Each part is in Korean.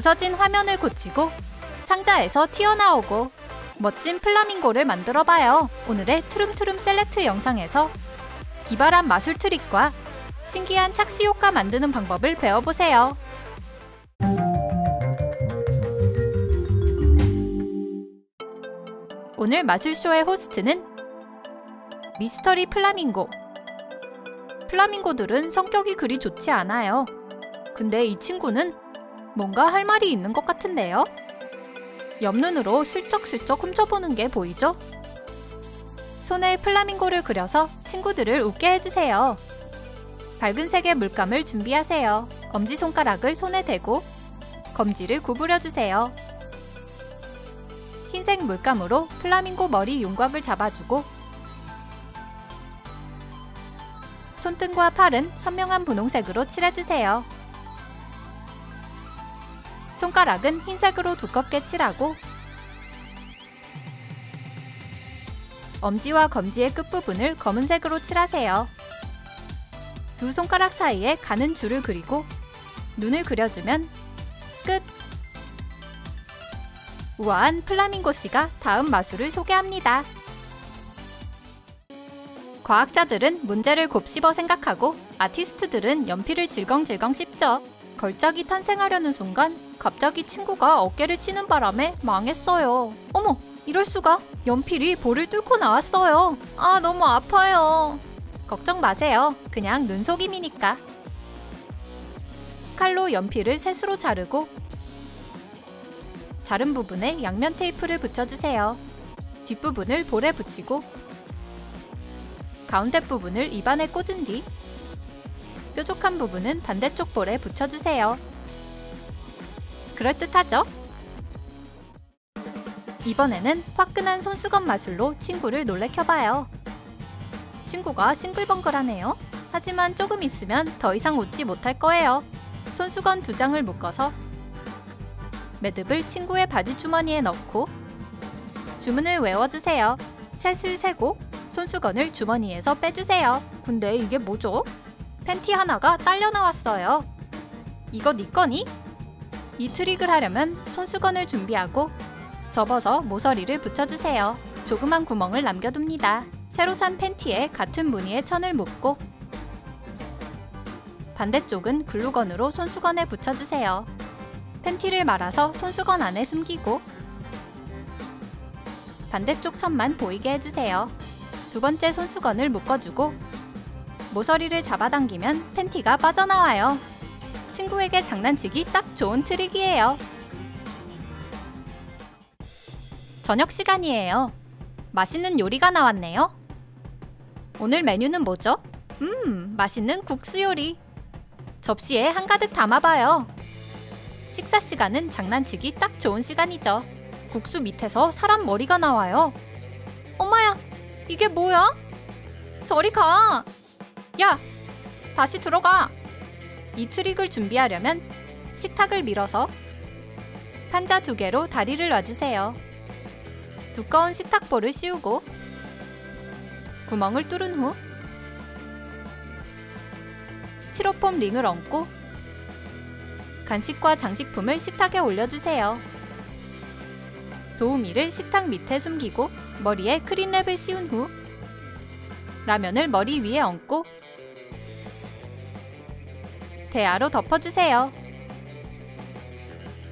부서진 화면을 고치고 상자에서 튀어나오고 멋진 플라밍고를 만들어봐요. 오늘의 트름트름 셀렉트 영상에서 기발한 마술 트릭과 신기한 착시 효과 만드는 방법을 배워보세요. 오늘 마술쇼의 호스트는 미스터리 플라밍고. 플라밍고들은 성격이 그리 좋지 않아요. 근데 이 친구는 뭔가 할 말이 있는 것 같은데요? 옆눈으로 슬쩍슬쩍 훔쳐보는 게 보이죠? 손에 플라밍고를 그려서 친구들을 웃게 해주세요. 밝은 색의 물감을 준비하세요. 엄지손가락을 손에 대고 검지를 구부려주세요. 흰색 물감으로 플라밍고 머리 윤곽을 잡아주고 손등과 팔은 선명한 분홍색으로 칠해주세요. 손가락은 흰색으로 두껍게 칠하고 엄지와 검지의 끝부분을 검은색으로 칠하세요. 두 손가락 사이에 가는 줄을 그리고 눈을 그려주면 끝! 우아한 플라밍고 씨가 다음 마술을 소개합니다. 과학자들은 문제를 곱씹어 생각하고 아티스트들은 연필을 질겅질겅 씹죠. 걸작이 탄생하려는 순간 갑자기 친구가 어깨를 치는 바람에 망했어요. 어머, 이럴 수가? 연필이 볼을 뚫고 나왔어요. 아, 너무 아파요. 걱정 마세요. 그냥 눈속임이니까. 칼로 연필을 셋으로 자르고 자른 부분에 양면 테이프를 붙여주세요. 뒷부분을 볼에 붙이고 가운데 부분을 입안에 꽂은 뒤 뾰족한 부분은 반대쪽 볼에 붙여주세요. 그럴듯하죠? 이번에는 화끈한 손수건 마술로 친구를 놀래켜봐요. 친구가 싱글벙글하네요. 하지만 조금 있으면 더 이상 웃지 못할 거예요. 손수건 두 장을 묶어서 매듭을 친구의 바지 주머니에 넣고 주문을 외워주세요. 셋을 세고 손수건을 주머니에서 빼주세요. 근데 이게 뭐죠? 팬티 하나가 딸려 나왔어요. 이거 네 거니? 이 트릭을 하려면 손수건을 준비하고 접어서 모서리를 붙여주세요. 조그만 구멍을 남겨둡니다. 새로 산 팬티에 같은 무늬의 천을 묶고 반대쪽은 글루건으로 손수건에 붙여주세요. 팬티를 말아서 손수건 안에 숨기고 반대쪽 천만 보이게 해주세요. 두 번째 손수건을 묶어주고 모서리를 잡아당기면 팬티가 빠져나와요. 친구에게 장난치기 딱 좋은 트릭이에요. 저녁 시간이에요. 맛있는 요리가 나왔네요. 오늘 메뉴는 뭐죠? 음, 맛있는 국수 요리. 접시에 한가득 담아봐요. 식사 시간은 장난치기 딱 좋은 시간이죠. 국수 밑에서 사람 머리가 나와요. 엄마야, 이게 뭐야? 저리 가! 야! 다시 들어가! 이 트릭을 준비하려면 식탁을 밀어서 판자 두 개로 다리를 놔주세요. 두꺼운 식탁볼을 씌우고 구멍을 뚫은 후 스티로폼 링을 얹고 간식과 장식품을 식탁에 올려주세요. 도우미를 식탁 밑에 숨기고 머리에 크림랩을 씌운 후 라면을 머리 위에 얹고 대야로 덮어주세요.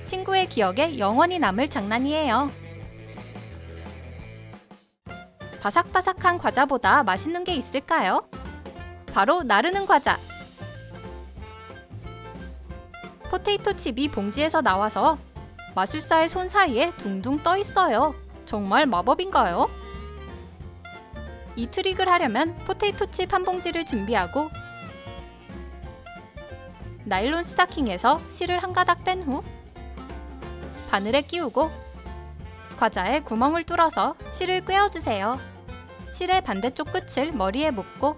친구의 기억에 영원히 남을 장난이에요. 바삭바삭한 과자보다 맛있는 게 있을까요? 바로 나르는 과자! 포테이토 칩이 봉지에서 나와서 마술사의 손 사이에 둥둥 떠 있어요. 정말 마법인가요? 이 트릭을 하려면 포테이토 칩 한 봉지를 준비하고 나일론 스타킹에서 실을 한 가닥 뺀 후 바늘에 끼우고 과자에 구멍을 뚫어서 실을 꿰어주세요. 실의 반대쪽 끝을 머리에 묶고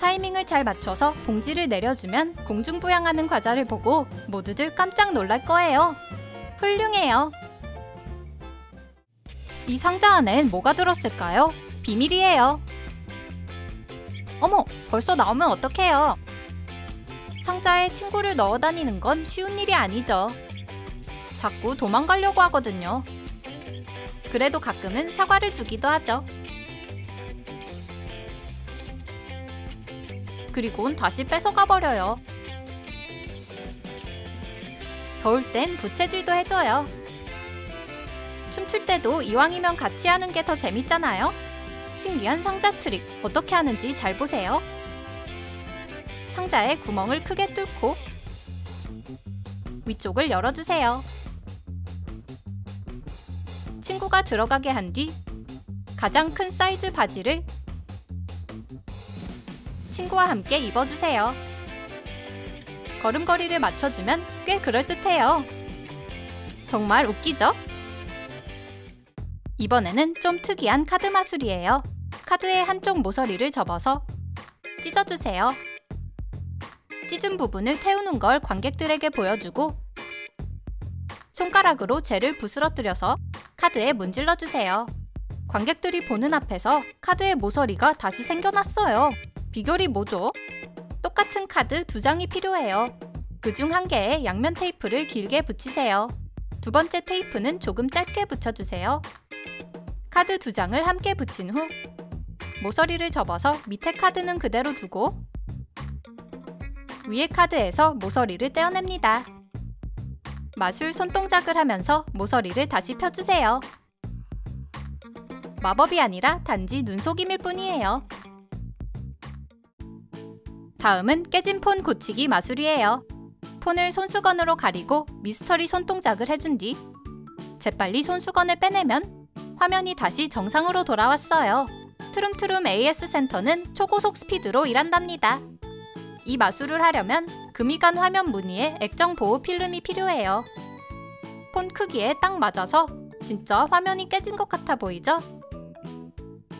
타이밍을 잘 맞춰서 봉지를 내려주면 공중부양하는 과자를 보고 모두들 깜짝 놀랄 거예요. 훌륭해요. 이 상자 안엔 뭐가 들었을까요? 비밀이에요. 어머, 벌써 나오면 어떡해요? 상자에 친구를 넣어 다니는 건 쉬운 일이 아니죠. 자꾸 도망가려고 하거든요. 그래도 가끔은 사과를 주기도 하죠. 그리곤 다시 뺏어가 버려요. 더울 땐 부채질도 해줘요. 춤출 때도 이왕이면 같이 하는 게 더 재밌잖아요. 신기한 상자 트릭 어떻게 하는지 잘 보세요. 상자에 구멍을 크게 뚫고 위쪽을 열어주세요. 친구가 들어가게 한 뒤 가장 큰 사이즈 바지를 친구와 함께 입어주세요. 걸음걸이를 맞춰주면 꽤 그럴듯해요. 정말 웃기죠? 이번에는 좀 특이한 카드 마술이에요. 카드의 한쪽 모서리를 접어서 찢어주세요. 찢은 부분을 태우는 걸 관객들에게 보여주고 손가락으로 젤을 부스러뜨려서 카드에 문질러 주세요. 관객들이 보는 앞에서 카드의 모서리가 다시 생겨났어요. 비결이 뭐죠? 똑같은 카드 두 장이 필요해요. 그 중 한 개에 양면 테이프를 길게 붙이세요. 두 번째 테이프는 조금 짧게 붙여주세요. 카드 두 장을 함께 붙인 후 모서리를 접어서 밑에 카드는 그대로 두고 위에 카드에서 모서리를 떼어냅니다. 마술 손동작을 하면서 모서리를 다시 펴주세요. 마법이 아니라 단지 눈속임일 뿐이에요. 다음은 깨진 폰 고치기 마술이에요. 폰을 손수건으로 가리고 미스터리 손동작을 해준 뒤 재빨리 손수건을 빼내면 화면이 다시 정상으로 돌아왔어요. 트름트름 AS 센터는 초고속 스피드로 일한답니다. 이 마술을 하려면 금이간 화면 무늬에 액정 보호 필름이 필요해요. 폰 크기에 딱 맞아서 진짜 화면이 깨진 것 같아 보이죠?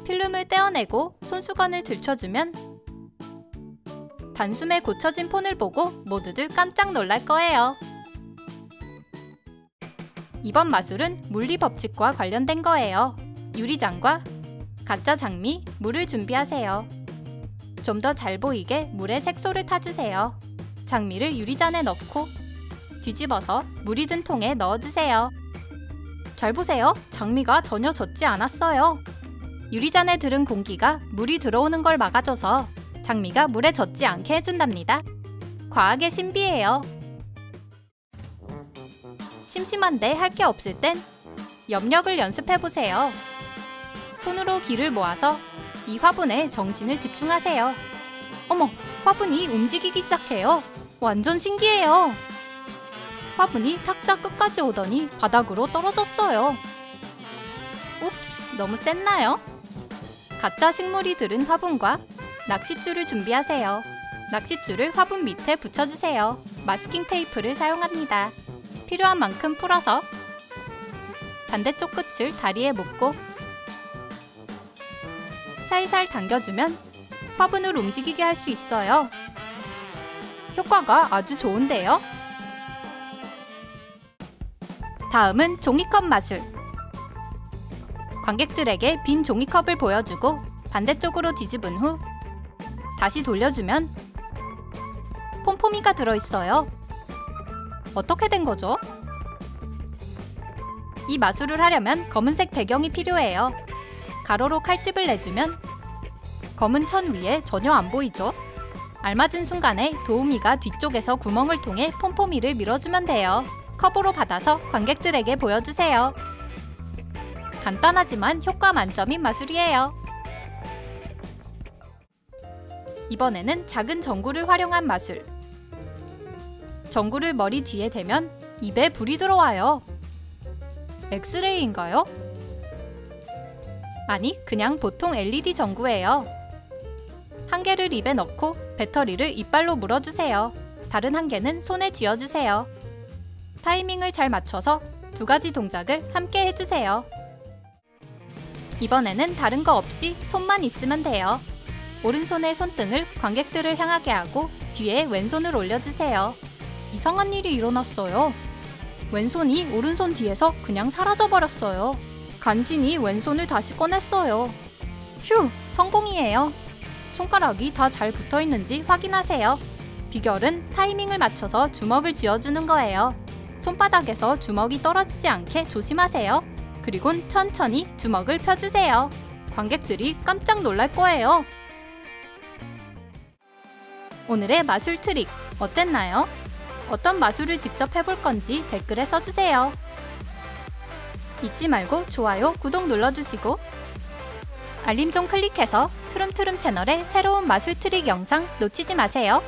필름을 떼어내고 손수건을 들춰주면 단숨에 고쳐진 폰을 보고 모두들 깜짝 놀랄 거예요. 이번 마술은 물리 법칙과 관련된 거예요. 유리장과 가짜 장미, 물을 준비하세요. 좀 더 잘 보이게 물에 색소를 타주세요. 장미를 유리잔에 넣고 뒤집어서 물이 든 통에 넣어주세요. 잘 보세요. 장미가 전혀 젖지 않았어요. 유리잔에 들은 공기가 물이 들어오는 걸 막아줘서 장미가 물에 젖지 않게 해준답니다. 과학의 신비예요. 심심한데 할 게 없을 땐 염력을 연습해보세요. 손으로 기를 모아서 이 화분에 정신을 집중하세요. 어머, 화분이 움직이기 시작해요. 완전 신기해요. 화분이 탁자 끝까지 오더니 바닥으로 떨어졌어요. 옵스, 너무 셌나요? 가짜 식물이 들은 화분과 낚싯줄을 준비하세요. 낚싯줄을 화분 밑에 붙여주세요. 마스킹 테이프를 사용합니다. 필요한 만큼 풀어서 반대쪽 끝을 다리에 묶고 살살 당겨주면 화분을 움직이게 할 수 있어요. 효과가 아주 좋은데요? 다음은 종이컵 마술. 관객들에게 빈 종이컵을 보여주고 반대쪽으로 뒤집은 후 다시 돌려주면 폼폼이가 들어있어요. 어떻게 된 거죠? 이 마술을 하려면 검은색 배경이 필요해요. 가로로 칼집을 내주면 검은 천 위에 전혀 안 보이죠? 알맞은 순간에 도우미가 뒤쪽에서 구멍을 통해 폼폼이를 밀어주면 돼요. 컵으로 받아서 관객들에게 보여주세요. 간단하지만 효과 만점인 마술이에요. 이번에는 작은 전구를 활용한 마술. 전구를 머리 뒤에 대면 입에 불이 들어와요. 엑스레이인가요? 아니, 그냥 보통 LED 전구예요. 한 개를 입에 넣고 배터리를 이빨로 물어주세요. 다른 한 개는 손에 쥐어주세요. 타이밍을 잘 맞춰서 두 가지 동작을 함께 해주세요. 이번에는 다른 거 없이 손만 있으면 돼요. 오른손의 손등을 관객들을 향하게 하고 뒤에 왼손을 올려주세요. 이상한 일이 일어났어요. 왼손이 오른손 뒤에서 그냥 사라져버렸어요. 간신히 왼손을 다시 꺼냈어요. 휴! 성공이에요. 손가락이 다 잘 붙어 있는지 확인하세요. 비결은 타이밍을 맞춰서 주먹을 쥐어주는 거예요. 손바닥에서 주먹이 떨어지지 않게 조심하세요. 그리곤 천천히 주먹을 펴주세요. 관객들이 깜짝 놀랄 거예요. 오늘의 마술 트릭 어땠나요? 어떤 마술을 직접 해볼 건지 댓글에 써주세요. 잊지 말고 좋아요, 구독 눌러주시고 알림 좀 클릭해서 트름트름 채널의 새로운 마술 트릭 영상 놓치지 마세요.